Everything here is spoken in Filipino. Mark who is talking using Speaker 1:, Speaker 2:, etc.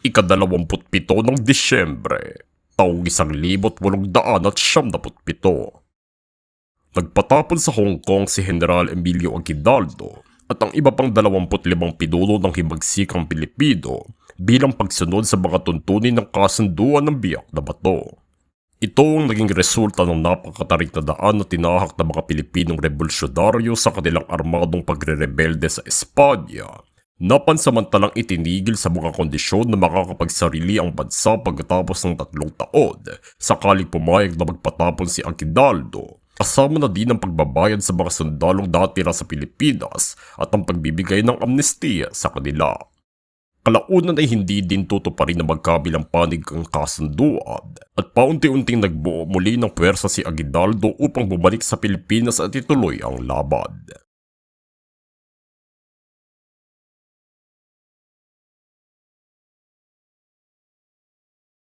Speaker 1: ikadalawamputpito ng Disyembre, taong isang libot walong daan at siyam naputpito. Nagpatapon sa Hong Kong si General Emilio Aguinaldo at ang iba pang 25 pinuno ng himagsikang Pilipino bilang pagsunod sa mga tuntunin ng kasunduan ng biyak na bato. Ito ang naging resulta ng napakatarik na daan na tinahak ng mga Pilipinong revolusyonaryo sa kanilang armadong pagre-rebelde sa Espanya na pansamantalang itinigil sa mga kondisyon na makakapagsarili ang bansa pagkatapos ng tatlong taon sakaling pumayag na magpatapon si Aguinaldo kasama na din ang pagbabayad sa mga sundalong datira sa Pilipinas at ang pagbibigay ng amnestiya sa kanila. Kalaunan ay hindi din tutuparin na magkabilang panig ang kasunduan at paunti-unting nagbuo muli ng pwersa si Aguinaldo upang bumalik sa Pilipinas at ituloy ang laban.